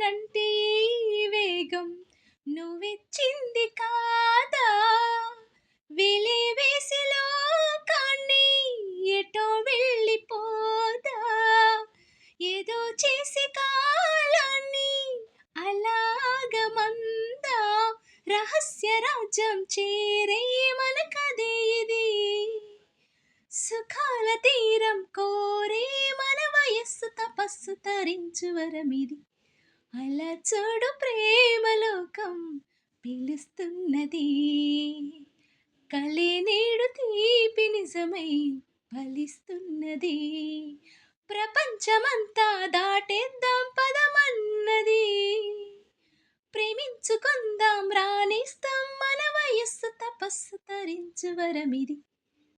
కానంటే వేగం నువ్వెచ్చింది కాదా? వెలివేసి లోకాన్ని ఎటో వెళ్ళిపోదా? ఏదో చేసి కాలాన్ని అలాగమందా? రహస్య రాజ్యం చేరే మన కదే ఇది. సుఖాల తీరం కోరే మన వయస్సు తపస్సు తరించు వరమిది. అలా చూడు ప్రేమలోకం పిలుస్తున్నది. కలే నేడు తీపి నిజమై ఫలిస్తున్నది. ప్రపంచమంతా దాటేద్దాం పదమన్నది. ప్రేమించుకుందాం రాణిస్తాం మన వయస్సు తపస్సు తరించు వరమిది.